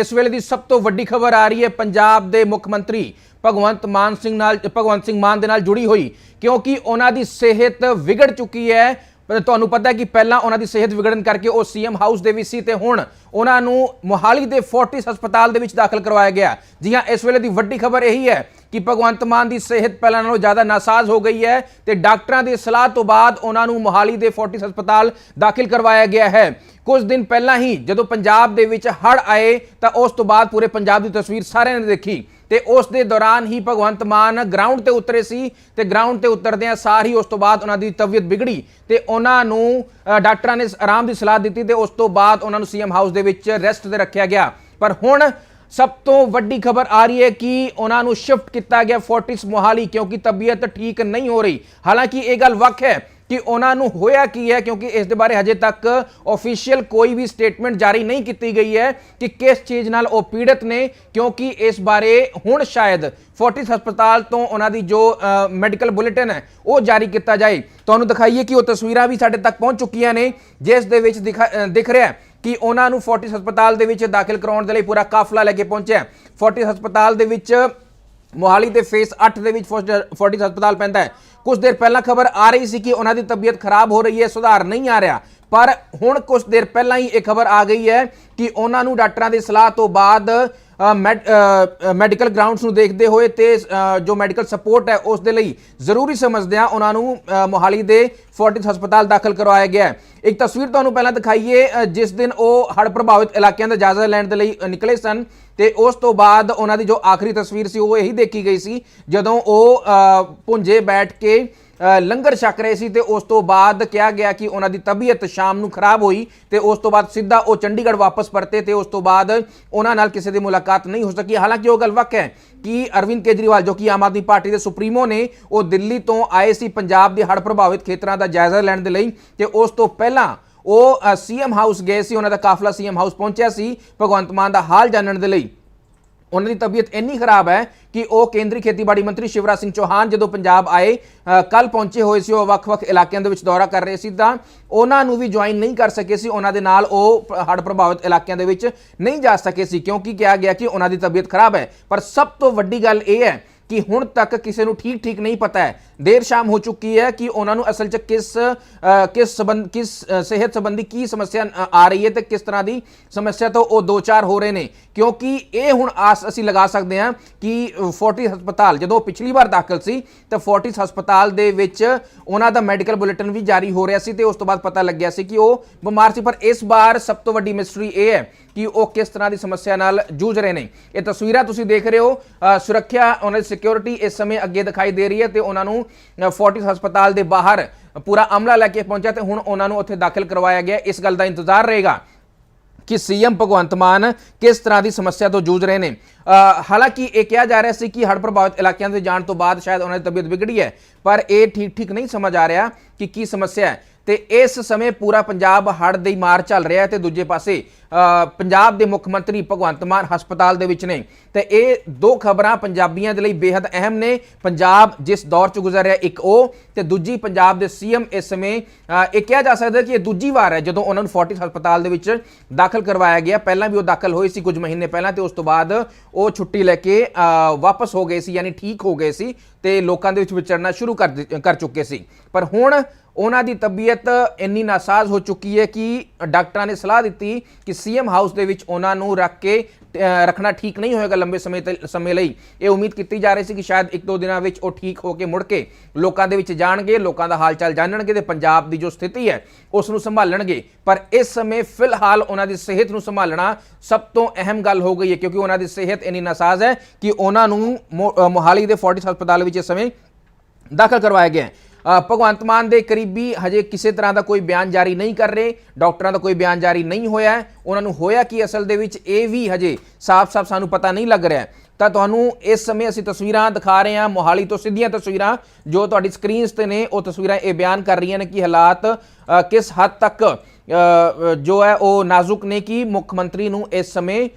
ਇਸ ਵੇਲੇ ਦੀ ਸਭ ਤੋਂ ਵੱਡੀ ਖਬਰ ਆ ਰਹੀ ਹੈ ਪੰਜਾਬ ਦੇ ਮੁੱਖ ਮੰਤਰੀ ਭਗਵੰਤ ਮਾਨ ਸਿੰਘ ਨਾਲ, ਭਗਵੰਤ ਸਿੰਘ ਮਾਨ ਦੇ ਨਾਲ ਜੁੜੀ ਹੋਈ, ਕਿਉਂਕਿ ਉਹਨਾਂ ਦੀ ਸਿਹਤ ਵਿਗੜ ਚੁੱਕੀ ਹੈ। ਤੁਹਾਨੂੰ ਪਤਾ ਕਿ ਪਹਿਲਾਂ ਉਹਨਾਂ ਦੀ ਸਿਹਤ ਵਿਗੜਨ ਕਰਕੇ ਉਹ ਸੀਐਮ ਹਾਊਸ ਦੇ ਵੀ ਸੀ ਤੇ ਹੁਣ ਉਹਨਾਂ ਨੂੰ ਮੋਹਾਲੀ ਦੇ ਫੋਰਟਿਸ ਹਸਪਤਾਲ ਦੇ ਵਿੱਚ ਦਾਖਲ ਕਰਵਾਇਆ ਗਿਆ। ਜੀ ਹਾਂ, ਇਸ ਵੇਲੇ ਦੀ ਵੱਡੀ ਖਬਰ ਇਹੀ ਹੈ ਕਿ ਭਗਵੰਤ ਮਾਨ ਦੀ ਸਿਹਤ ਪਹਿਲਾਂ ਨਾਲੋਂ ਜ਼ਿਆਦਾ ਨਾਸਾਜ਼ ਹੋ ਗਈ ਹੈ ਤੇ ਡਾਕਟਰਾਂ ਦੀ ਸਲਾਹ ਤੋਂ ਬਾਅਦ ਉਹਨਾਂ ਨੂੰ ਮੋਹਾਲੀ ਦੇ ਫੋਰਟਿਸ ਹਸਪਤਾਲ ਦਾਖਲ ਕਰਵਾਇਆ ਗਿਆ ਹੈ। ਕੁਝ ਦਿਨ ਪਹਿਲਾਂ ਹੀ ਜਦੋਂ ਪੰਜਾਬ ਦੇ ਵਿੱਚ ਹੜ੍ਹ ਆਏ ਤਾਂ ਉਸ ਤੋਂ ਬਾਅਦ ਪੂਰੇ ਪੰਜਾਬ ਦੀ ਤਸਵੀਰ ਸਾਰਿਆਂ ਨੇ ਦੇਖੀ ਤੇ ਉਸ ਦੇ ਦੌਰਾਨ ਹੀ ਭਗਵੰਤ ਮਾਨ ਗਰਾਊਂਡ ਤੇ ਉਤਰੇ ਸੀ ਤੇ ਗਰਾਊਂਡ ਤੇ ਉਤਰਦਿਆਂ ਸਾਰ ਹੀ ਉਸ ਤੋਂ ਬਾਅਦ ਉਹਨਾਂ ਦੀ ਤਬੀਅਤ ਵਿਗੜੀ ਤੇ ਉਹਨਾਂ ਨੂੰ ਡਾਕਟਰਾਂ ਨੇ ਆਰਾਮ ਦੀ ਸਲਾਹ ਦਿੱਤੀ ਤੇ ਉਸ ਤੋਂ ਬਾਅਦ ਉਹਨਾਂ ਨੂੰ ਸੀਐਮ ਹਾਊਸ ਦੇ ਵਿੱਚ ਰੈਸਟ ਤੇ ਰੱਖਿਆ ਗਿਆ। ਪਰ ਹੁਣ ਸਭ ਤੋਂ ਵੱਡੀ ਖਬਰ ਆ ਰਹੀ ਹੈ ਕਿ ਉਹਨਾਂ ਨੂੰ ਸ਼ਿਫਟ ਕੀਤਾ ਗਿਆ ਫੋਰਟਿਸ ਮੋਹਾਲੀ ਕਿਉਂਕਿ ਤਬੀਅਤ ਠੀਕ ਨਹੀਂ ਹੋ ਰਹੀ। ਹਾਲਾਂਕਿ ਇਹ ਗੱਲ ਵੱਖ ਹੈ ਕਿ ਉਹਨਾਂ ਨੂੰ ਹੋਇਆ ਕੀ ਹੈ ਕਿਉਂਕਿ ਇਸ ਦੇ ਬਾਰੇ ਹਜੇ ਤੱਕ ਅਫੀਸ਼ੀਅਲ ਕੋਈ ਵੀ ਸਟੇਟਮੈਂਟ ਜਾਰੀ ਨਹੀਂ ਕੀਤੀ ਗਈ ਹੈ ਕਿ ਕਿਸ ਚੀਜ਼ ਨਾਲ ਉਹ ਪੀੜਤ ਨੇ, ਕਿਉਂਕਿ ਇਸ ਬਾਰੇ ਹੁਣ ਸ਼ਾਇਦ ਫੋਰਟਿਸ ਹਸਪਤਾਲ ਤੋਂ ਉਹਨਾਂ ਦੀ ਜੋ ਮੈਡੀਕਲ ਬੁਲੇਟਿਨ ਹੈ, ਉਹ ਜਾਰੀ ਕੀਤਾ ਜਾਏ। ਤੁਹਾਨੂੰ ਦਿਖਾਈਏ ਕਿ ਉਹ ਤਸਵੀਰਾਂ ਵੀ ਸਾਡੇ ਤੱਕ ਪਹੁੰਚ ਚੁੱਕੀਆਂ ਨੇ, ਜਿਸ ਦੇ ਵਿੱਚ ਦਿਖਾ- ਦਿਖ ਰਿਹਾ ਹੈ ਕਿ ਉਹਨਾਂ ਨੂੰ ਫੋਰਟਿਸ ਹਸਪਤਾਲ ਦੇ ਵਿੱਚ ਦਾਖਲ ਕਰਾਉਣ ਦੇ ਲਈ ਪੂਰਾ ਕਾਫਲਾ ਲੈ ਕੇ ਪਹੁੰਚਿਆ ਫੋਰਟਿਸ ਹਸਪਤਾਲ ਦੇ ਵਿੱਚ ਮੋਹਾਲੀ ਦੇ ਫੇਸ 8 ਦੇ ਵਿੱਚ ਫੋਰਟ- ਫੋਰਟਿਸ ਹਸਪਤਾਲ ਪੈਂਦਾ ਹੈ। ਕੁਝ ਦੇਰ ਪਹਿਲਾਂ ਖਬਰ ਆ ਰਹੀ ਸੀ ਕਿ ਉਹਨਾਂ ਦੀ ਤਬੀਅਤ ਖਰਾਬ ਹੋ ਰਹੀ ਹੈ, ਸੁਧਾਰ ਨਹੀਂ ਆ ਰਿਹਾ। ਪਰ ਹੁਣ ਕੁਝ ਦੇਰ ਪਹਿਲਾਂ ਹੀ ਇਹ ਖਬਰ ਆ ਗਈ ਹੈ ਕਿ ਉਹਨਾਂ ਨੂੰ ਡਾਕਟਰਾਂ ਦੀ ਸਲਾਹ ਤੋਂ ਬਾਅਦ ਮੈਡੀਕਲ ਗਰਾਊਂਡਸ ਨੂੰ ਦੇਖਦੇ ਹੋਏ ਤੇ ਜੋ ਮੈਡੀਕਲ ਸਪੋਰਟ ਹੈ ਉਸ ਦੇ ਲਈ ਜ਼ਰੂਰੀ ਸਮਝਦਿਆਂ ਉਹਨਾਂ ਨੂੰ ਮੋਹਾਲੀ ਦੇ ਫੋਰਟਿਸ ਹਸਪਤਾਲ ਦਾਖਲ ਕਰਵਾਇਆ ਗਿਆ ਹੈ। ਇੱਕ ਤਸਵੀਰ ਤੁਹਾਨੂੰ ਪਹਿਲਾਂ ਦਿਖਾਈਏ ਜਿਸ ਦਿਨ ਉਹ ਹੜ੍ਹ ਪ੍ਰਭਾਵਿਤ ਇਲਾਕਿਆਂ ਦਾ ਜਾਇਜ਼ਾ ਲੈਣ ਦੇ ਲਈ ਨਿਕਲੇ ਸਨ ਤੇ ਉਸ ਤੋਂ ਬਾਅਦ ਉਹਨਾਂ ਦੀ ਜੋ ਆਖਰੀ ਤਸਵੀਰ ਸੀ ਉਹ ਇਹੀ ਦੇਖੀ ਗਈ ਸੀ ਜਦੋਂ ਉਹ ਅ, ਭੁੰਜੇ ਬੈਠ ਕੇ ਲੰਗਰ ਛਕ ਰਹੇ ਸੀ ਤੇ ਉਸ ਤੋਂ ਬਾਅਦ ਕਿਹਾ ਗਿਆ ਕਿ ਉਹਨਾਂ ਦੀ ਤਬੀਅਤ ਸ਼ਾਮ ਨੂੰ ਖਰਾਬ ਹੋਈ ਤੇ ਉਸ ਤੋਂ ਬਾਅਦ ਸਿੱਧਾ ਉਹ ਚੰਡੀਗੜ੍ਹ ਵਾਪਸ ਪਰਤੇ ਤੇ ਉਸ ਤੋਂ ਬਾਅਦ ਉਹਨਾਂ ਨਾਲ ਕਿਸੇ ਦੀ ਮੁਲਾਕਾਤ ਨਹੀਂ ਹੋ ਸਕੀ। ਹਾਲਾਂਕਿ ਉਹ ਗੱਲ ਵੱਖ ਹੈ ਕਿ ਅਰਵਿੰਦ ਕੇਜਰੀਵਾਲ, ਜੋ ਕਿ ਆਮ ਆਦਮੀ ਪਾਰਟੀ ਦੇ ਸੁਪਰੀਮੋ ਨੇ, ਉਹ ਦਿੱਲੀ ਤੋਂ ਆਏ ਸੀ ਪੰਜਾਬ ਦੇ ਹੜ੍ਹ ਪ੍ਰਭਾਵਿਤ ਖੇਤਰਾਂ ਦਾ ਜਾਇਜ਼ਾ ਲੈਣ ਦੇ ਲਈ ਤੇ ਉਸ ਤੋਂ ਪਹਿਲਾਂ ਉਹ ਸੀਐਮ ਹਾਊਸ ਗਏ ਸੀ। ਉਹਨਾਂ ਦਾ ਕਾਫਲਾ ਸੀਐਮ ਹਾਊਸ ਪਹੁੰਚਿਆ ਸੀ ਭਗਵੰਤ ਮਾਨ ਦਾ ਹਾਲ ਜਾਣਨ ਦੇ ਲਈ। ਉਹਨਾਂ ਦੀ ਤਬੀਅਤ ਇੰਨੀ ਖਰਾਬ ਹੈ ਕਿ ਉਹ ਕੇਂਦਰੀ ਖੇਤੀਬਾੜੀ ਮੰਤਰੀ ਸ਼ਿਵਰਾਜ ਸਿੰਘ ਚੌਹਾਨ ਜਦੋਂ ਪੰਜਾਬ ਆਏ ਕੱਲ ਪਹੁੰਚੇ ਹੋਏ ਸੀ, ਉਹ ਵੱਖ-ਵੱਖ ਇਲਾਕਿਆਂ ਦੇ ਵਿੱਚ ਦੌਰਾ ਕਰ ਰਹੇ ਸੀ ਤਾਂ ਉਹਨਾਂ ਨੂੰ ਵੀ ਜੁਆਇਨ ਨਹੀਂ ਕਰ ਸਕੇ ਸੀ, ਉਹਨਾਂ ਦੇ ਨਾਲ ਉਹ ਹੜ੍ਹ ਪ੍ਰਭਾਵਿਤ ਇਲਾਕਿਆਂ ਦੇ ਵਿੱਚ ਨਹੀਂ ਜਾ ਸਕੇ ਸੀ ਕਿਉਂਕਿ ਕਿਹਾ ਗਿਆ ਕਿ ਉਹਨਾਂ ਦੀ ਤਬੀਅਤ ਖਰਾਬ ਹੈ। ਪਰ ਸਭ ਤੋਂ ਵੱਡੀ ਗੱਲ ਇਹ ਹੈ ਕਿ ਹੁਣ ਤੱਕ ਕਿਸੇ ਨੂੰ ਠੀਕ ਠੀਕ ਨਹੀਂ ਪਤਾ ਹੈ। ਦੇਰ ਸ਼ਾਮ ਹੋ ਚੁੱਕੀ ਹੈ ਕਿ ਉਹਨਾਂ ਨੂੰ ਅਸਲ 'ਚ ਕਿਸ ਕਿਸ ਸੰਬੰਧ, ਕਿਸ ਸਿਹਤ ਸੰਬੰਧੀ ਕੀ ਸਮੱਸਿਆ ਆ ਰਹੀ ਹੈ ਤੇ ਕਿਸ ਤਰ੍ਹਾਂ ਦੀ ਸਮੱਸਿਆ ਤੋਂ ਉਹ ਦੋ ਚਾਰ ਹੋ ਰਹੇ ਨੇ। ਕਿਉਂਕਿ ਇਹ ਹੁਣ ਆਸ ਅਸੀਂ ਲਗਾ ਸਕਦੇ ਹਾਂ ਕਿ ਫੋਰਟਿਸ ਹਸਪਤਾਲ, ਜਦੋਂ ਪਿਛਲੀ ਵਾਰ ਦਾਖਲ ਸੀ, ਤਾਂ ਫੋਰਟਿਸ ਹਸਪਤਾਲ ਦੇ ਵਿੱਚ ਉਹਨਾਂ ਦਾ ਮੈਡੀਕਲ ਬੁਲੇਟਿਨ ਵੀ ਜਾਰੀ ਹੋ ਰਿਹਾ ਸੀ ਤੇ ਉਸ ਤੋਂ ਬਾਅਦ ਪਤਾ ਲੱਗਿਆ ਸੀ ਕਿ ਉਹ ਬਿਮਾਰ ਸੀ। ਪਰ ਇਸ ਵਾਰ ਸਭ ਤੋਂ ਵੱਡੀ ਮਿਸਟਰੀ ਇਹ ਹੈ ਕਿ ਉਹ ਕਿਸ ਤਰ੍ਹਾਂ ਦੀ ਸਮੱਸਿਆ ਨਾਲ ਜੂਝ ਰਹੇ ਨੇ। ਇਹ ਤਸਵੀਰਾਂ ਤੁਸੀਂ ਦੇਖ ਰਹੇ ਹੋ। ਸੁਰੱਖਿਆ, ਉਹਨਾਂ ਦੇ ਸਿਕਿਉਰਿਟੀ ਇਸ ਸਮੇਂ ਅੱਗੇ ਦਿਖਾਈ ਦੇ ਰਹੀ ਹੈ ਤੇ ਉਹਨਾਂ ਨੂੰ ਫੋਰਟਿਸ ਹਸਪਤਾਲ ਦੇ ਬਾਹਰ ਪੂਰਾ ਅਮਲਾ ਲੈ ਕੇ ਪਹੁੰਚਿਆ ਤੇ ਹੁਣ ਉਹਨਾਂ ਨੂੰ ਉੱਥੇ ਦਾਖਲ ਕਰਵਾਇਆ ਗਿਆ। ਇਸ ਗੱਲ ਦਾ ਇੰਤਜ਼ਾਰ ਰਹੇਗਾ ਕਿ ਸੀਐਮ ਭਗਵੰਤ ਮਾਨ ਕਿਸ ਤਰ੍ਹਾਂ ਦੀ ਸਮੱਸਿਆ ਤੋਂ ਜੂਝ ਰਹੇ ਨੇ। ਹਾਲਾਂਕਿ ਇਹ ਕਿਹਾ ਜਾ ਰਿਹਾ ਸੀ ਕਿ ਹੜ੍ਹ ਪ੍ਰਭਾਵਿਤ ਇਲਾਕਿਆਂ ਦੇ ਜਾਣ ਤੋਂ ਬਾਅਦ ਸ਼ਾਇਦ ਉਹਨਾਂ ਦੀ ਤਬੀਅਤ ਵਿਗੜੀ ਹੈ, ਪਰ ਇਹ ਠੀਕ ਠੀਕ ਨਹੀਂ ਸਮਝ ਆ ਰਿਹਾ। ਕਿ ਕੀ ਸਮੱਸਿਆ ਹੈ? ਤੇ ਇਸ ਸਮੇਂ ਪੂਰਾ ਪੰਜਾਬ ਹੜ੍ਹ ਦੀ ਮਾਰ ਚੱਲ ਰਿਹਾ ਹੈ ਤੇ ਦੂਜੇ ਪਾਸੇ ਪੰਜਾਬ ਦੇ ਮੁੱਖ ਮੰਤਰੀ ਭਗਵੰਤ ਮਾਨ ਹਸਪਤਾਲ ਦੇ ਵਿੱਚ ਨੇ। ਤੇ ਇਹ ਦੋ ਖਬਰਾਂ ਪੰਜਾਬੀਆਂ ਦੇ ਲਈ ਬੇहद ਅਹਿਮ ਨੇ। ਪੰਜਾਬ ਜਿਸ ਦੌਰ ਚ ਗੁਜ਼ਰ ਰਿਹਾ, ਇੱਕ ਉਹ ਤੇ ਦੂਜੀ ਪੰਜਾਬ ਦੇ ਸੀਐਮ ਇਸ ਸਮੇਂ ਇਹ ਕਿਹਾ ਜਾ ਸਕਦਾ ਕਿ ਇਹ ਦੂਜੀ ਵਾਰ ਹੈ ਜਦੋਂ ਉਹਨਾਂ ਨੂੰ ਫੋਰਟਿਸ ਹਸਪਤਾਲ ਦੇ ਵਿੱਚ ਦਾਖਲ ਕਰਵਾਇਆ ਗਿਆ। ਪਹਿਲਾਂ ਵੀ ਉਹ ਦਾਖਲ ਹੋਏ ਸੀ ਕੁਝ ਮਹੀਨੇ ਪਹਿਲਾਂ ਤੇ ਉਸ ਤੋਂ ਬਾਅਦ ਉਹ ਛੁੱਟੀ ਲੈ ਕੇ ਵਾਪਸ ਹੋ ਗਏ ਸੀ, ਯਾਨੀ ਠੀਕ ਹੋ ਗਏ ਸੀ ਤੇ ਲੋਕਾਂ ਦੇ ਵਿੱਚ ਵਿਚਰਨਾ ਸ਼ੁਰੂ ਕਰ ਦਿੱ- ਕਰ ਚੁੱਕੇ ਸੀ। ਪਰ ਹੁਣ ਉਹਨਾਂ ਦੀ ਤਬੀਅਤ ਇੰਨੀ ਨਾਸਾਜ਼ ਹੋ ਚੁੱਕੀ ਹੈ ਕਿ ਡਾਕਟਰਾਂ ਨੇ ਸਲਾਹ ਦਿੱਤੀ ਕਿ ਸੀਐਮ ਹਾਊਸ ਦੇ ਵਿੱਚ ਉਹਨਾਂ ਨੂੰ ਰੱਖ ਕੇ ਰੱਖਣਾ ਠੀਕ ਨਹੀਂ ਹੋਏਗਾ ਲੰਬੇ ਸਮੇਂ ਤੇ, ਸਮੇਂ ਲਈ। ਇਹ ਉਮੀਦ ਕੀਤੀ ਜਾ ਰਹੀ ਸੀ ਕਿ ਸ਼ਾਇਦ ਇੱਕ ਦੋ ਦਿਨਾਂ ਵਿੱਚ ਉਹ ਠੀਕ ਹੋ ਕੇ ਮੁੜ ਕੇ ਲੋਕਾਂ ਦੇ ਵਿੱਚ ਜਾਣਗੇ, ਲੋਕਾਂ ਦਾ ਹਾਲ ਚਾਲ ਜਾਣਨਗੇ ਤੇ ਪੰਜਾਬ ਦੀ ਜੋ ਸਥਿਤੀ ਹੈ, ਉਸ ਨੂੰ ਸੰਭਾਲਣਗੇ। ਪਰ ਇਸ ਸਮੇਂ ਫਿਲਹਾਲ ਉਹਨਾਂ ਦੀ ਸਿਹਤ ਨੂੰ ਸੰਭਾਲਣਾ ਸਭ ਤੋਂ ਅਹਿਮ ਗੱਲ ਹੋ ਗਈ ਹੈ, ਕਿਉਂਕਿ ਉਹਨਾਂ ਦੀ ਸਿਹਤ ਇੰਨੀ ਨਾਸਾਜ਼ ਹੈ ਕਿ ਉਹਨਾਂ ਨੂੰ ਮੋ- ਮੋਹਾਲੀ ਦੇ ਫੋਰਟਿਸ ਹਸਪਤਾਲ ਵਿੱਚ ਇਸ ਸਮੇਂ ਦਾਖਲ ਕਰਵਾਇਆ ਗਿਆ ਹੈ। ਭਗਵੰਤ ਮਾਨ ਦੇ ਕਰੀਬੀ ਹਜੇ ਕਿਸੇ ਤਰ੍ਹਾਂ ਦਾ ਕੋਈ ਬਿਆਨ ਜਾਰੀ ਨਹੀਂ ਕਰ ਰਹੇ, ਡਾਕਟਰਾਂ ਦਾ ਕੋਈ ਬਿਆਨ ਜਾਰੀ ਨਹੀਂ ਹੋਇਆ ਉਹਨਾਂ ਨੂੰ ਹੋਇਆ ਕਿ ਅਸਲ ਦੇ ਵਿੱਚ, ਇਹ ਵੀ ਹਜੇ ਸਾਫ਼-ਸਾਫ਼ ਸਾਨੂੰ ਪਤਾ ਨਹੀਂ ਲੱਗ ਰਿਹਾ ਤਾਂ ਤੁਹਾਨੂੰ ਇਸ ਸਮੇਂ ਅਸੀਂ ਤਸਵੀਰਾਂ ਦਿਖਾ ਰਹੇ ਹਾਂ, ਮੋਹਾਲੀ ਤੋਂ ਸਿੱਧੀਆਂ ਤਸਵੀਰਾਂ, ਜੋ ਤੁਹਾਡੀ ਸਕਰੀਨਸ ਤੇ ਨੇ, ਉਹ ਤਸਵੀਰਾਂ ਇਹ ਬਿਆਨ ਕਰ ਰਹੀਆਂ ਨੇ ਕਿ ਹਾਲਾਤ ਕਿਸ ਹੱਦ ਤੱਕ ਜੋ ਹੈ ਉਹ ਨਾਜ਼ੁਕ ਨੇ ਕਿ ਮੁੱਖ ਮੰਤਰੀ ਨੂੰ ਇਸ ਸਮੇਂ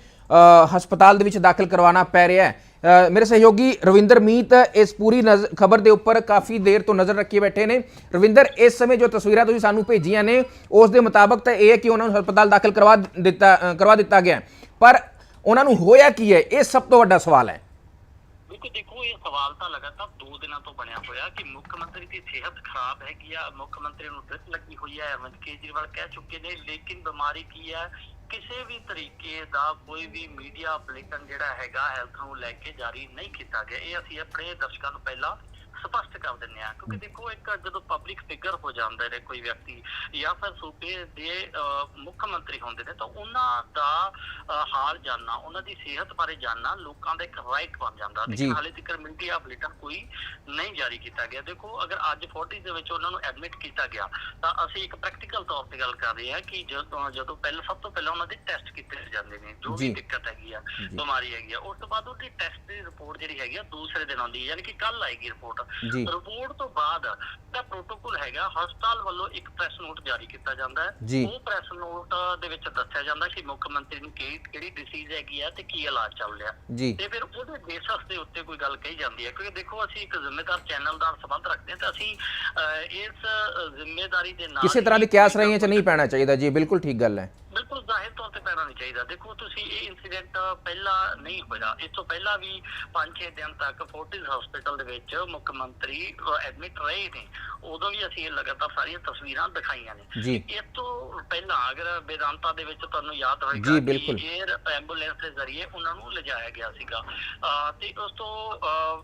ਹਸਪਤਾਲ ਦੇ ਵਿੱਚ ਦਾਖਲ ਕਰਵਾਉਣਾ ਪੈ ਰਿਹਾ ਹੈ। ਮੇਰੇ ਸਹਿਯੋਗੀ ਰਵਿੰਦਰ ਮੀਤ ਇਸ ਪੂਰੀ ਖਬਰ ਦੇ ਉੱਪਰ ਕਾਫੀ ਦੇਰ ਤੋਂ ਨਜ਼ਰ ਰੱਖੀ ਬੈਠੇ ਨੇ। ਰਵਿੰਦਰ, ਇਸ ਸਮੇਂ ਜੋ ਤਸਵੀਰਾਂ ਤੁਸੀਂ ਸਾਨੂੰ ਭੇਜੀਆਂ ਨੇ, ਉਸ ਦੇ ਮੁਤਾਬਕ ਤਾਂ ਇਹ ਹੈ ਕਿ ਉਹਨਾਂ ਨੂੰ ਹਸਪਤਾਲ ਦਾਖਲ ਕਰਵਾ ਦਿੱਤਾ ਕਰਵਾ ਦਿੱਤਾ ਗਿਆ। ਪਰ ਉਹਨਾਂ ਨੂੰ ਹੋਇਆ ਕੀ ਹੈ? ਇਹ ਸਭ ਤੋਂ ਵੱਡਾ ਸਵਾਲ ਹੈ। ਬਿਲਕੁਲ ਦੇਖੋ, ਇਹ ਸਵਾਲ ਤਾਂ ਲਗਾਤਾਰ 2 ਦਿਨਾਂ ਤੋਂ ਬਣਿਆ ਹੋਇਆ ਕਿ ਮੁੱਖ ਮੰਤਰੀ ਦੀ ਸਿਹਤ ਖਰਾਬ ਹੈਗੀ ਆ, ਮੁੱਖ ਮੰਤਰੀ ਨੂੰ ਡ੍ਰਿਪ ਲੱਗੀ ਹੋਈ ਹੈ ਅਰਵਿੰਦ ਕੇਜਰੀਵਾਲ ਕਹਿ ਚੁੱਕੇ ਨੇ, ਲੇਕਿਨ ਬਿਮਾਰੀ ਕੀ ਹੈ ਕਿਸੇ ਵੀ ਤਰੀਕੇ ਦਾ ਕੋਈ ਵੀ ਮੀਡੀਆ ਬੁਲੇਟਿਨ ਜਿਹੜਾ ਹੈਗਾ ਹੈਲਥ ਨੂੰ ਲੈ ਕੇ ਜਾਰੀ ਨਹੀਂ ਕੀਤਾ ਗਿਆ। ਇਹ ਅਸੀਂ ਆਪਣੇ ਦਰਸ਼ਕਾਂ ਨੂੰ ਪਹਿਲਾਂ ਸਪਸ਼ਟ ਕਰ ਦਿੰਦੇ ਆ ਕਿਉਂਕਿ ਦੇਖੋ ਇੱਕ ਜਦੋਂ ਪਬਲਿਕ ਫਿਗਰ ਹੋ ਜਾਂਦੇ ਨੇ ਕੋਈ ਵਿਅਕਤੀ ਜਾਂ ਫਿਰ ਸੂਬੇ ਦੇ ਮੁੱਖ ਮੰਤਰੀ ਹੁੰਦੇ ਨੇ ਤਾਂ ਉਹਨਾਂ ਦਾ ਹਾਲ ਜਾਨਣਾ ਉਹਨਾਂ ਦੀ ਸਿਹਤ ਬਾਰੇ ਜਾਨਣਾ ਲੋਕਾਂ ਦਾ ਇੱਕ ਰਾਈਟ ਬਣ ਜਾਂਦਾ। ਲੇਕਿਨ ਹਾਲੇ ਤੱਕ ਮੀਡੀਆ ਬੁਲੇਟਿਨ ਕੋਈ ਨਹੀਂ ਜਾਰੀ ਕੀਤਾ ਗਿਆ ਦੇਖੋ ਅਗਰ ਅੱਜ 40 ਦੇ ਵਿੱਚ ਉਹਨਾਂ ਨੂੰ ਐਡਮਿਟ ਕੀਤਾ ਗਿਆ ਤਾਂ ਅਸੀਂ ਇੱਕ ਪ੍ਰੈਕਟੀਕਲ ਤੌਰ ਤੇ ਗੱਲ ਕਰ ਰਹੇ ਹਾਂ ਕਿ ਜਦੋਂ ਜਦੋਂ ਪਹਿਲਾਂ ਸਭ ਤੋਂ ਪਹਿਲਾਂ ਉਹਨਾਂ ਦੇ ਟੈਸਟ ਕੀਤੇ ਜਾਂਦੇ ਨੇ ਜੋ। ਵੀ ਦਿੱਕਤ ਹੈਗੀ ਆ। ਬਿਮਾਰੀ ਹੈਗੀ ਆ ਉਸ ਤੋਂ ਬਾਅਦ ਉਹਦੀ ਟੈਸਟ ਦੀ ਰਿਪੋਰਟ ਜਿਹੜੀ ਹੈਗੀ ਆ ਦੂਸਰੇ ਦਿਨ ਆਉਂਦੀ ਹੈ ਯਾਨੀ ਕਿ ਕੱਲ ਆਏਗੀ ਰਿਪੋਰਟ ਜੀ। ਰਿਪੋਰਟ ਤੋਂ ਬਾਅਦ ਦਾ ਪ੍ਰੋਟੋਕੋਲ ਹੈਗਾ ਹਸਪਤਾਲ ਵੱਲੋਂ ਇੱਕ ਪ੍ਰੈਸ ਨੋਟ ਜਾਰੀ ਕੀਤਾ ਜਾਂਦਾ। ਹੈ। ਉਹ ਪ੍ਰੈਸ ਨੋਟ ਦੇ ਵਿੱਚ ਦੱਸਿਆ ਜਾਂਦਾ ਕਿ ਮੁੱਖ ਮੰਤਰੀ ਨੂੰ ਕਿਹੜੀ ਕਿਹੜੀ ਡਿਸੀਜ਼ ਹੈਗੀ ਆ ਤੇ ਕੀ ਇਲਾਜ ਚੱਲ ਰਿਹਾ। ਤੇ ਫਿਰ ਉਹਦੇ ਬੇਸਿਸ ਦੇ ਉੱਤੇ ਕੋਈ ਗੱਲ ਕਹੀ ਜਾਂਦੀ ਹੈ ਕਿਉਂਕਿ ਦੇਖੋ ਅਸੀਂ ਇੱਕ ਜ਼ਿੰਮੇਦਾਰ ਚੈਨਲ ਦਾ ਸੰਬੰਧ ਰੱਖਦੇ ਹਾਂ ਤਾਂ ਅਸੀਂ ਇਸ ਜ਼ਿੰਮੇਦਾਰੀ ਦੇ ਨਾਲ ਕਿਸੇ ਤਰ੍ਹਾਂ ਦੀ ਕਿਆਸ ਰਹੀਆਂ ਚ ਨਹੀਂ ਪੈਣਾ ਚਾਹੀਦਾ। ਜੀ ਬਿਲਕੁਲ ਠੀਕ ਗੱਲ ਹੈ। ਬਿਲਕੁਲ ਜ਼ਾਹਿਰ ਤੌਰ ਤੇ ਪੈਣਾ ਨਹੀਂ ਚਾਹੀਦਾ। ਦੇਖੋ ਤੁਸੀਂ ਇਹ ਇਨਸੀਡੈਂਟ ਪਹਿਲਾਂ ਨਹੀਂ ਹੋਇਆ। ਇਸ ਤੋਂ ਪਹਿਲਾਂ ਵੀ 5-6 ਦਿਨ ਤੱਕ ਫੋਰਟਿਸ ਹਸਪੀਟਲ ਦੇ ਵਿੱਚ ਮੁੱਖ ਮੰਤਰੀ ਐਡਮਿਟ ਰਹੇ ਨੇ। ਉਦੋਂ ਵੀ ਅਸੀਂ ਇਹ ਲਗਾਤਾਰ ਸਾਰੀਆਂ ਤਸਵੀਰਾਂ ਦਿਖਾਈਆਂ ਨੇ। ਇਸ ਤੋਂ ਪਹਿਲਾਂ ਅਗਰ ਬੇਦਾਂਤਾ ਦੇ ਵਿੱਚ ਤੁਹਾਨੂੰ ਯਾਦ ਹੋਵੇਗਾ ਜੀ, ਬਿਲਕੁਲ। 에ਅਰ ਐਂਬੂਲੈਂਸ ਦੇ ਜ਼ਰੀਏ ਉਹਨਾਂ ਨੂੰ ਲਿਜਾਇਆ ਗਿਆ ਸੀਗਾ। ਤੇ ਉਸ ਤੋਂ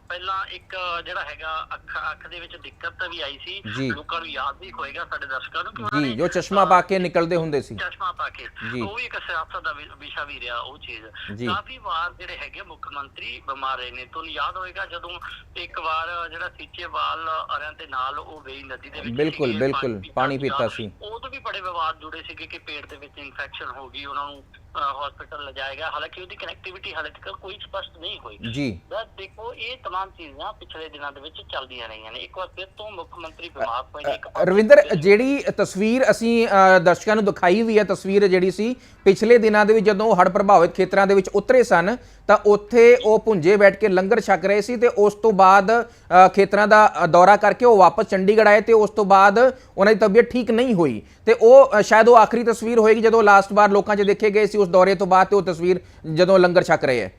ਪਹਿਲਾਂ ਇੱਕ ਜਿਹੜਾ ਹੈਗਾ ਅੱਖ ਅੱਖ ਦੇ ਵਿੱਚ ਦਿੱਕਤ ਵੀ ਆਈ ਸੀ। ਲੋਕਾਂ ਨੂੰ ਯਾਦ ਵੀ ਹੋਏਗਾ ਸਾਡੇ ਦਰਸ਼ਕਾਂ ਨੂੰ ਕਿ ਜੀ ਜੋ ਚਸ਼ਮਾ ਪਾ ਕੇ ਨਿਕਲਦੇ ਹੁੰਦੇ ਸੀ। ਚਸ਼ਮਾ ਪਾ ਕੇ ਜੀ। ਉਹ ਵੀ ਇੱਕ ਸਿਆਸਤ ਦਾ ਵਿਸ਼ਾ ਵੀ ਰਿਹਾ ਉਹ ਚੀਜ਼। ਕਾਫੀ ਵਾਰ ਜਿਹੜੇ ਹੈਗੇ ਮੁੱਖ ਮੰਤਰੀ ਬਿਮਾਰ ਰਹੇ ਨੇ ਤੁਹਾਨੂੰ ਯਾਦ ਹੋਏਗਾ ਜਦੋਂ ਇੱਕ ਵਾਰ ਜਿਹੜਾ ਸੀਚੇਵਾਲ ਅਰਿਆਂ ਦੇ ਨਾਲ ਉਹ ਵੇਈ ਨਦੀ ਦੇ ਵਿੱਚ ਬਿਲਕੁਲ, ਬਿਲਕੁਲ, ਪਾਣੀ ਪੀਤਾ ਸੀ। ਉਦੋਂ ਵੀ ਬੜੇ ਵਿਵਾਦ ਜੁੜੇ ਸੀਗੇ ਕਿ ਪੇਟ ਦੇ ਵਿੱਚ ਇਨਫੈਕਸ਼ਨ ਹੋ ਗਈ ਉਹਨਾਂ ਨੂੰ ਹਸਪੀਟਲ ਲਿਜਾਇਆ ਗਿਆ ਹਾਲਾਂਕਿ ਉਹਦੀ ਕਨੈਕਟੀਵਿਟੀ ਹਾਲੇ ਤੱਕ ਕੋਈ ਸਪਸ਼ਟ ਨਹੀਂ ਹੋਈ ਜੀ ਬਸ ਦੇਖੋ ਇਹ तमाम ਚੀਜ਼ਾਂ ਪਿਛਲੇ ਦਿਨਾਂ ਦੇ ਵਿੱਚ ਚੱਲਦੀਆਂ ਰਹੀਆਂ ਨੇ ਇੱਕ ਵਾਰ ਫਿਰ ਤੋਂ ਮੁੱਖ ਮੰਤਰੀ ਬਿਮਾਰ ਪਏ ਨੇ ਇੱਕ ਅ, ਰਵਿੰਦਰ ਜਿਹੜੀ ਤਸਵੀਰ ਅਸੀਂ ਅ, ਦਰਸ਼ਕਾਂ ਨੂੰ ਦਿਖਾਈ ਵੀ ਹੈ ਤਸਵੀਰ ਜਿਹੜੀ ਸੀ ਪਿਛਲੇ ਦਿਨਾਂ ਦੇ ਵਿੱਚ ਜਦੋਂ ਹੜ੍ਹ ਪ੍ਰਭਾਵਿਤ ਖੇਤਰਾਂ ਦੇ ਵਿੱਚ ਉਤਰੇ ਸਨ ਤਾਂ ਉੱਥੇ ਉਹ ਪੁੰਜੇ ਬੈਠ ਕੇ ਲੰਗਰ ਛਕ ਰਹੇ ਸੀ ਤੇ ਉਸ ਤੋਂ ਬਾਅਦ ਖੇਤਰਾਂ ਦਾ ਦੌਰਾ ਕਰਕੇ ਉਹ ਵਾਪਸ ਚੰਡੀਗੜ੍ਹ ਆਏ ਤੇ ਉਸ ਤੋਂ ਬਾਅਦ ਉਹਨਾਂ ਦੀ ਤਬੀਅਤ ਠੀਕ ਨਹੀਂ ਹੋਈ। ਤੇ ਉਹ ਸ਼ਾਇਦ ਉਹ ਆਖਰੀ ਤਸਵੀਰ ਹੋਏਗੀ ਜਦੋਂ ਲਾਸਟ ਵਾਰ ਲੋਕਾਂ 'ਚ ਦੇਖੇ ਗਏ ਸੀ ਉਸ ਦੌਰੇ ਤੋਂ ਬਾਅਦ ਤੇ ਉਹ ਤਸਵੀਰ ਜਦੋਂ ਲੰਗਰ ਛਕ ਰਹੇ ਹੈ।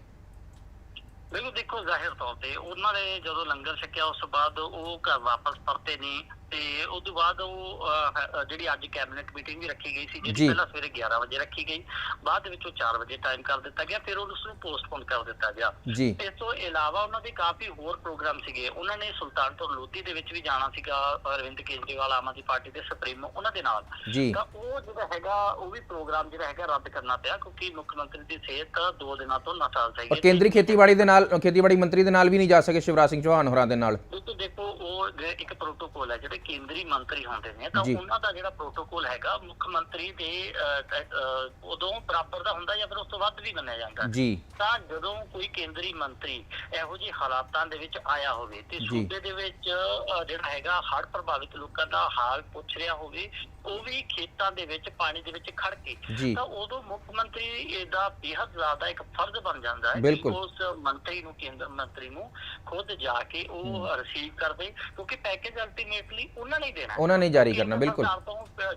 ਬਿਲਕੁਲ ਦੇਖੋ ਜ਼ਾਹਿਰ ਤੌਰ ਤੇ ਉਹਨਾਂ ਨੇ ਜਦੋਂ ਲੰਗਰ ਛਕਿਆ ਉਸ ਤੋਂ ਬਾਅਦ ਉਹ ਘਰ ਵਾਪਸ ਪਰਤੇ ਨੇ ਤੇ ਉਸ ਤੋਂ ਬਾਅਦ ਉਹ ਅਹ, ਜਿਹੜੀ ਅੱਜ ਕੈਬਨਿਟ ਮੀਟਿੰਗ ਵੀ ਰੱਖੀ ਗਈ ਸੀ ਜੀ। ਜਿਹੜੀ ਪਹਿਲਾਂ ਸਵੇਰੇ 11 ਵਜੇ ਰੱਖੀ ਗਈ ਬਾਅਦ ਦੇ ਵਿੱਚ ਉਹ 4 ਵਜੇ ਟਾਈਮ ਕਰ ਦਿੱਤਾ ਗਿਆ ਫਿਰ ਉਸ ਨੂੰ ਪੋਸਟਪੋਨ ਕਰ ਦਿੱਤਾ ਗਿਆ। ਜੀ। ਇਸ ਤੋਂ ਇਲਾਵਾ ਉਹਨਾਂ ਦੇ ਕਾਫੀ ਹੋਰ ਪ੍ਰੋਗਰਾਮ ਸੀਗੇ। ਉਹਨਾਂ ਨੇ ਸੁਲਤਾਨਪੁਰ ਲੋਧੀ ਦੇ ਵਿੱਚ ਵੀ ਜਾਣਾ ਸੀਗਾ ਅਰਵਿੰਦ ਕੇਜਰੀਵਾਲ ਆਮ ਆਦਮੀ ਪਾਰਟੀ ਦੇ ਸੁਪਰੀਮੋ ਉਹਨਾਂ ਦੇ ਨਾਲ। ਜੀ। ਤਾਂ ਉਹ ਜਿਹੜਾ ਹੈਗਾ ਉਹ ਵੀ ਪ੍ਰੋਗਰਾਮ ਜਿਹੜਾ ਹੈਗਾ ਰੱਦ ਕਰਨਾ ਪਿਆ ਕਿਉਂਕਿ ਮੁੱਖ ਮੰਤਰੀ ਦੀ ਸਿਹਤ ਦੋ ਦਿਨਾਂ ਤੋਂ ਨਾਸਾਜ਼ ਹੈਗੀ। ਕੇਂਦਰੀ ਖੇਤੀਬਾੜੀ ਦੇ ਨਾਲ ਖੇਤੀਬਾੜੀ ਮੰਤਰੀ ਦੇ ਨਾਲ ਵੀ ਨਹੀਂ ਜਾ ਸਕੇ ਸ਼ਿਵਰਾਜ ਸਿੰਘ ਚੌਹਾਨ ਹੋਰਾਂ ਦੇ ਨਾਲ ਬਿਲਕੁਲ ਦੇਖੋ ਉਹ ਇੱਕ ਪ੍ਰੋਟੋਕੋਲ ਹੈ ਜਿਹੜੇ ਕੇਂਦਰੀ ਮੰਤਰੀ ਹੁੰਦੇ ਨੇ ਤਾਂ। ਉਹਨਾਂ ਦਾ ਜਿਹੜਾ ਪ੍ਰੋਟੋਕੋਲ ਹੈਗਾ ਮੁੱਖ ਮੰਤਰੀ ਦੇ ਉਦੋਂ ਬਰਾਬਰ ਦਾ ਹੁੰਦਾ ਜਾਂ ਫਿਰ ਉਸ ਤੋਂ ਵੱਧ ਵੀ ਮੰਨਿਆ ਜਾਂਦਾ ਜੀ ਤਾਂ ਜਦੋਂ ਕੋਈ ਕੇਂਦਰੀ ਮੰਤਰੀ ਇਹੋ ਜਿਹੇ ਹਾਲਾਤਾਂ ਦੇ ਵਿੱਚ ਆਇਆ ਹੋਵੇ ਤੇ। ਸੂਬੇ ਦੇ ਵਿੱਚ ਜਿਹੜਾ ਹੈਗਾ ਹੜ੍ਹ ਪ੍ਰਭਾਵਿਤ ਲੋਕਾਂ ਦਾ ਹਾਲ ਪੁੱਛ ਰਿਹਾ ਹੋਵੇ ਉਹ ਵੀ ਖੇਤਾਂ ਦੇ ਵਿੱਚ ਪਾਣੀ ਦੇ ਵਿੱਚ ਖੜ ਕੇ ਤਾਂ ਉਦੋਂ ਮੁੱਖ ਮੰਤਰੀ ਦਾ ਬੇहद ਜ਼ਿਆਦਾ ਇੱਕ ਫਰਜ਼ ਬਣ ਜਾਂਦਾ ਹੈ ਕਿ ਉਸ ਮੰਤਰੀ ਨੂੰ ਕੇਂਦਰ ਮੰਤਰੀ ਨੂੰ ਖੁਦ ਜਾ ਕੇ ਉਹ ਰਿਸੀਵ ਕਰਦੇ ਕਿਉਂਕਿ ਪੈਕੇਜ ਅਲਟੀਮੇਟਲੀ ਉਹਨਾਂ ਨੇ ਦੇਣਾ ਉਹਨਾਂ ਨੇ ਜਾਰੀ ਕਰਨਾ ਬਿਲਕੁਲ।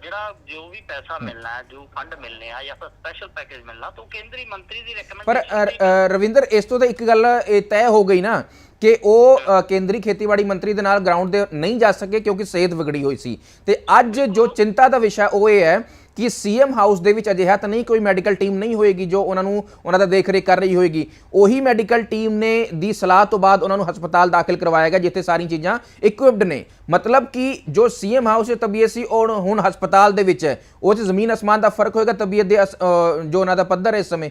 ਜਿਹੜਾ ਜੋ ਵੀ ਪੈਸਾ ਮਿਲਣਾ ਜੋ ਫੰਡ ਮਿਲਨੇ ਆ ਜਾਂ ਫਿਰ ਸਪੈਸ਼ਲ ਪੈਕੇਜ ਮਿਲਣਾ ਤਾਂ ਕੇਂਦਰੀ ਮੰਤਰੀ ਦੀ ਰეკਮੈਂਡੇਸ਼ਨ ਪਰ ਰਵਿੰਦਰ ਇਸ ਤੋਂ ਤਾਂ ਇੱਕ ਗੱਲ ਇਹ ਤੈਅ ਹੋ ਗਈ ਨਾ ਕਿ ਉਹ ਕੇਂਦਰੀ ਖੇਤੀਬਾੜੀ ਮੰਤਰੀ ਦੇ ਨਾਲ ਗਰਾਊਂਡ ਤੇ ਨਹੀਂ ਜਾ ਸਕੇ ਕਿਉਂਕਿ ਸਿਹਤ ਵਿਗੜੀ ਹੋਈ ਸੀ। ਤੇ ਅੱਜ ਜੋ ਚਿੰਤਾ ਦਾ ਵਿਸ਼ਾ ਉਹ ਇਹ ਹੈ ਕਿ ਸੀਐਮ ਹਾਊਸ ਦੇ ਵਿੱਚ ਅਜਿਹਾ ਤਾਂ ਨਹੀਂ, ਕੋਈ ਮੈਡੀਕਲ ਟੀਮ ਨਹੀਂ ਹੋਏਗੀ ਜੋ ਉਹਨਾਂ ਨੂੰ, ਉਹਨਾਂ ਦਾ ਦੇਖ ਰੇਖ ਕਰ ਰਹੀ ਹੋਏਗੀ। ਉਹੀ ਮੈਡੀਕਲ ਟੀਮ ਨੇ ਦੀ ਸਲਾਹ ਤੋਂ ਬਾਅਦ ਉਹਨਾਂ ਨੂੰ ਹਸਪਤਾਲ ਦਾਖਲ ਕਰਵਾਇਆ ਗਿਆ ਜਿੱਥੇ ਸਾਰੀਆਂ ਚੀਜ਼ਾਂ ਇਕਵਿਪਡ ਨੇ। ਮਤਲਬ ਕਿ ਜੋ ਸੀਐਮ ਹਾਊਸ ਦੀ ਤਬੀਅਤ ਸੀ, ਉਹ ਹੁਣ ਹਸਪਤਾਲ ਦੇ ਵਿੱਚ ਹੈ। ਉਹ 'ਚ ਜ਼ਮੀਨ ਅਸਮਾਨ ਦਾ ਫ਼ਰਕ ਹੋਏਗਾ, ਤਬੀਅਤ ਦੇ ਅਸ- ਜੋ ਉਹਨਾਂ ਦਾ ਪੱਧਰ ਹੈ ਇਸ ਸਮੇਂ।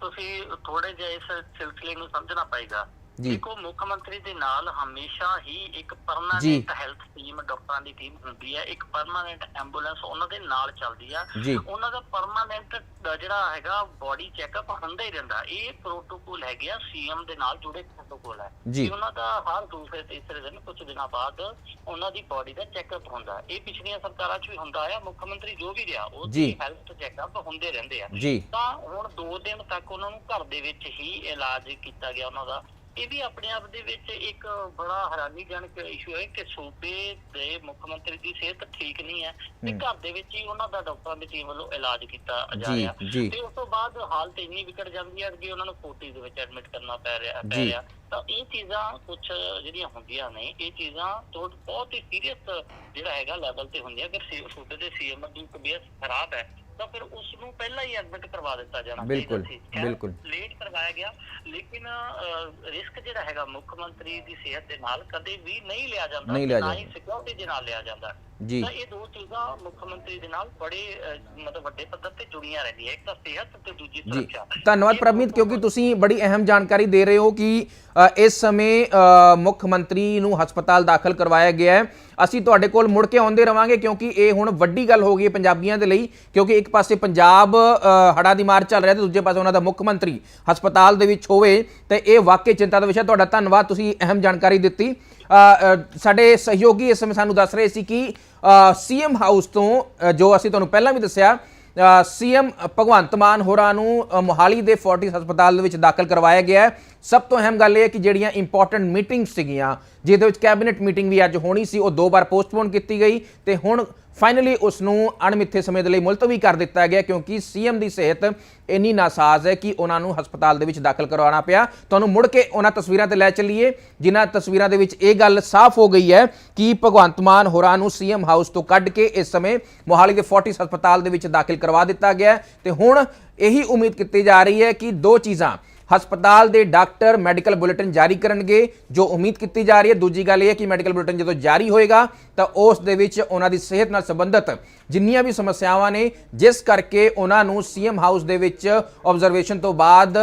ਤੁਸੀਂ ਥੋੜੇ ਜਿਹਾ ਇਸ ਸਿਲਸਿਲੇ ਨੂੰ ਸਮਝਣਾ ਪਏਗਾ। ਦੇਖੋ ਮੁੱਖ ਮੰਤਰੀ ਦੇ ਨਾਲ ਹਮੇਸ਼ਾ ਹੀ ਇੱਕ ਪਰਮਾਨੈਂਟ। ਹੈਲਥ ਟੀਮ ਡਾਕਟਰਾਂ ਦੀ ਟੀਮ ਹੁੰਦੀ ਹੈ। ਇੱਕ ਪਰਮਾਨੈਂਟ ਐਂਬੂਲੈਂਸ ਉਹਨਾਂ ਦੇ ਨਾਲ ਚੱਲਦੀ ਆ। ਉਹਨਾਂ ਦਾ ਪਰਮਾਨੈਂਟ ਜਿਹੜਾ ਹੈਗਾ ਬਾਡੀ ਚੈੱਕਅਪ ਹੁੰਦਾ ਹੀ ਰਹਿੰਦਾ। ਇਹ ਪ੍ਰੋਟੋਕੋਲ ਹੈਗੇ ਆ ਸੀਐਮ ਦੇ ਨਾਲ ਜੁੜੇ ਪ੍ਰੋਟੋਕੋਲ ਹੈ ਜੀ। ਕਿ ਉਹਨਾਂ ਦਾ ਹਰ ਦੂਸਰੇ ਤੀਸਰੇ ਦਿਨ ਕੁਝ ਦਿਨਾਂ ਬਾਅਦ ਉਹਨਾਂ ਦੀ ਬਾਡੀ ਦਾ ਚੈੱਕਅਪ ਹੁੰਦਾ। ਇਹ ਪਿਛਲੀਆਂ ਸਰਕਾਰਾਂ 'ਚ ਵੀ ਹੁੰਦਾ ਆ। ਮੁੱਖ ਮੰਤਰੀ ਜੋ ਵੀ ਰਿਹਾ ਉਹ ਜੀ। ਹੈਲਥ ਚੈੱਕਅਪ ਹੁੰਦੇ ਰਹਿੰਦੇ ਆ। ਤਾਂ ਹੁਣ 2 ਦਿਨ ਤੱਕ ਉਹਨਾਂ ਨੂੰ ਘਰ ਦੇ ਵਿੱਚ ਹੀ ਇਲਾਜ ਕੀਤਾ ਗਿਆ ਉਹਨਾਂ ਦਾ। ਇਹ ਵੀ ਆਪਣੇ ਆਪ ਦੇ ਵਿੱਚ ਇੱਕ ਬੜਾ ਹੈਰਾਨੀਜਨਕ ਇਸ਼ੂ ਹੈ ਕਿ ਸੂਬੇ ਦੇ ਮੁੱਖ ਮੰਤਰੀ ਦੀ ਸਿਹਤ ਠੀਕ ਨਹੀਂ ਹੈ ਤੇ। ਘਰ ਦੇ ਵਿੱਚ ਹੀ ਉਹਨਾਂ ਦਾ ਡਾਕਟਰਾਂ ਦੀ ਟੀਮ ਵੱਲੋਂ ਇਲਾਜ ਕੀਤਾ ਜਾ ਰਿਹਾ। ਤੇ ਉਸ ਤੋਂ ਬਾਅਦ ਹਾਲਤ ਇੰਨੀ ਵਿਗੜ ਜਾਂਦੀ ਹੈ ਕਿ ਉਹਨਾਂ ਨੂੰ ਕੋਟੀ ਦੇ ਵਿੱਚ ਐਡਮਿਟ ਕਰਨਾ ਪੈ ਰਿਹਾ ਪੈ। ਰਿਹਾ ਤਾਂ ਇਹ ਚੀਜ਼ਾਂ ਕੁਝ ਜਿਹੜੀਆਂ ਹੁੰਦੀਆਂ ਨੇ ਇਹ ਚੀਜ਼ਾਂ ਤੋਂ ਬਹੁਤ ਹੀ ਸੀਰੀਅਸ ਜਿਹੜਾ ਹੈਗਾ ਲੈਵਲ ਤੇ ਹੁੰਦੀਆਂ ਕਿ ਸੂਬੇ ਦੇ ਸੀਐਮ ਦੀ ਤਬੀਅਤ ਖਰਾਬ ਹੈ ਤਾਂ ਫਿਰ ਉਸ ਨੂੰ ਪਹਿਲਾਂ ਹੀ ਐਡਮਿਟ ਕਰਵਾ ਦਿੱਤਾ ਜਾਣਾ ਬਿਲਕੁਲ, ਬਿਲਕੁਲ। ਲੇਟ ਕਰਵਾਇਆ ਗਿਆ ਲੇਕਿਨ ਰਿਸਕ ਜਿਹੜਾ ਹੈਗਾ ਮੁੱਖ ਮੰਤਰੀ ਦੀ ਸਿਹਤ ਦੇ ਨਾਲ ਕਦੇ ਵੀ ਨਹੀਂ ਲਿਆ ਜਾਂਦਾ ਨਹੀਂ ਲਿਆ ਨਾ ਹੀ ਜਾਂਦਾ। ਸਿਕਿਉਰਿਟੀ ਦੇ ਨਾਲ ਲਿਆ ਜਾਂਦਾ ਜੀ। ਤਾਂ ਇਹ ਦੋ ਚੀਜ਼ਾਂ ਮੁੱਖ ਮੰਤਰੀ ਦੇ ਨਾਲ ਬੜੇ ਮਤਲਬ ਵੱਡੇ ਪੱਧਰ ਤੇ ਜੁੜੀਆਂ ਰਹਿੰਦੀਆਂ ਇੱਕ ਤਾਂ ਸਿਹਤ ਤੇ ਦੂਜੀ ਜੀ। ਸੁਰੱਖਿਆ। ਧੰਨਵਾਦ ਦੋ- ਕਿਉਂਕਿ ਤੁਸੀਂ ਬੜੀ ਅਹਿਮ ਜਾਣਕਾਰੀ ਦੇ ਰਹੇ ਹੋ ਕਿ ਇਸ ਸਮੇਂ ਮੁੱਖ ਮੰਤਰੀ ਨੂੰ ਹਸਪਤਾਲ ਦਾਖਲ ਕਰਵਾਇਆ ਗਿਆ ਹੈ। ਅਸੀਂ ਤੁਹਾਡੇ ਕੋਲ ਮੁੜ ਕੇ ਆਉਂਦੇ ਰਵਾਂਗੇ ਕਿਉਂਕਿ ਇਹ ਹੁਣ ਵੱਡੀ ਗੱਲ ਹੋ ਗਈ ਪੰਜਾਬੀਆਂ ਦੇ ਲਈ ਕਿਉਂਕਿ ਇੱਕ ਪਾਸੇ ਪੰਜਾਬ ਅ, ਹੜ੍ਹਾਂ ਦੀ ਮਾਰ ਚੱਲ ਰਿਹਾ ਤੇ ਦੂਜੇ ਪਾਸੇ ਉਹਨਾਂ ਦਾ ਮੁੱਖ ਮੰਤਰੀ ਹਸਪਤਾਲ ਦੇ ਵਿੱਚ ਹੋਵੇ ਤੇ ਇਹ ਵਾਕਈ ਚਿੰਤਾ ਦਾ ਵਿਸ਼ਾ ਤੁਹਾਡਾ ਧੰਨਵਾਦ ਤੁਸੀਂ ਅਹਿਮ ਜਾਣਕਾਰੀ ਦਿੱਤੀ। ਸਾਡੇ ਸਹਿਯੋਗੀ ਇਸ ਸਮੇਂ ਸਾਨੂੰ ਦੱਸ ਰਹੇ ਸੀ ਕਿ ਸੀਐਮ ਹਾਊਸ ਤੋਂ ਜੋ ਅਸੀਂ ਤੁਹਾਨੂੰ ਪਹਿਲਾਂ ਵੀ ਦੱਸਿਆ ਸੀਐਮ ਭਗਵੰਤ ਮਾਨ ਹੋਰਾਂ ਨੂੰ ਮੋਹਾਲੀ ਦੇ ਫੋਰਟਿਸ ਹਸਪਤਾਲ ਦੇ ਵਿੱਚ ਦਾਖਲ ਕਰਵਾਇਆ ਗਿਆ ਹੈ। ਸਭ ਤੋਂ ਅਹਿਮ ਗੱਲ ਇਹ ਹੈ ਕਿ ਜਿਹੜੀਆਂ ਇੰਪੋਰਟੈਂਟ ਮੀਟਿੰਗ ਸੀਗੀਆਂ, ਜਿਹਦੇ ਵਿੱਚ ਕੈਬਨਿਟ ਮੀਟਿੰਗ ਵੀ ਅੱਜ ਹੋਣੀ ਸੀ, ਉਹ ਦੋ ਵਾਰ ਪੋਸਟਪੋਨ ਕੀਤੀ ਗਈ ਤੇ ਹੁਣ ਫਾਈਨਲੀ ਉਸ ਨੂੰ ਅਣਮਿੱਥੇ ਸਮੇਂ ਦੇ ਲਈ ਮੁਲਤਵੀ ਕਰ ਦਿੱਤਾ ਗਿਆ ਕਿਉਂਕਿ ਸੀਐਮ ਦੀ ਸਿਹਤ ਇੰਨੀ ਨਾਸਾਜ਼ ਹੈ ਕਿ ਉਹਨਾਂ ਨੂੰ ਹਸਪਤਾਲ ਦੇ ਵਿੱਚ ਦਾਖਲ ਕਰਵਾਉਣਾ ਪਿਆ। ਤੁਹਾਨੂੰ ਮੁੜ ਕੇ ਉਹਨਾਂ ਤਸਵੀਰਾਂ ਤੇ ਲੈ ਚੱਲੀਏ, ਜਿਨ੍ਹਾਂ ਤਸਵੀਰਾਂ ਦੇ ਵਿੱਚ ਇਹ ਗੱਲ ਸਾਫ਼ ਹੋ ਗਈ ਹੈ ਕਿ ਭਗਵੰਤ ਮਾਨ ਹੋਰਾਂ ਨੂੰ ਸੀਐਮ ਹਾਊਸ ਤੋਂ ਕੱਢ ਕੇ ਇਸ ਸਮੇਂ ਮੋਹਾਲੀ ਦੇ ਫੋਰਟਿਸ ਹਸਪਤਾਲ ਦੇ ਵਿੱਚ ਦਾਖਲ ਕਰਵਾ ਦਿੱਤਾ ਗਿਆ ਹੈ। ਤੇ ਹੁਣ ਇਹੀ ਉਮੀਦ ਕੀਤੀ ਜਾ ਰਹੀ ਹੈ ਕਿ ਦੋ ਚੀਜ਼ਾਂ ਹਸਪਤਾਲ ਦੇ ਡਾਕਟਰ ਮੈਡੀਕਲ ਬੁਲੇਟਿਨ ਜਾਰੀ ਕਰਨਗੇ। ਜੋ ਉਮੀਦ ਕੀਤੀ ਜਾ ਰਹੀ ਹੈ, ਦੂਜੀ ਗੱਲ ਇਹ ਹੈ ਕਿ ਮੈਡੀਕਲ ਬੁਲੇਟਿਨ ਜਦੋਂ ਜਾਰੀ ਹੋਏਗਾ, ਤਾਂ ਉਸ ਦੇ ਵਿੱਚ ਉਹਨਾਂ ਦੀ ਸਿਹਤ ਨਾਲ ਸੰਬੰਧਿਤ ਜਿੰਨੀਆਂ ਵੀ ਸਮੱਸਿਆਵਾਂ ਨੇ, ਜਿਸ ਕਰਕੇ ਉਹਨਾਂ ਨੂੰ ਸੀਐਮ ਹਾਊਸ ਦੇ ਵਿੱਚ ਆਬਜ਼ਰਵੇਸ਼ਨ ਤੋਂ ਬਾਅਦ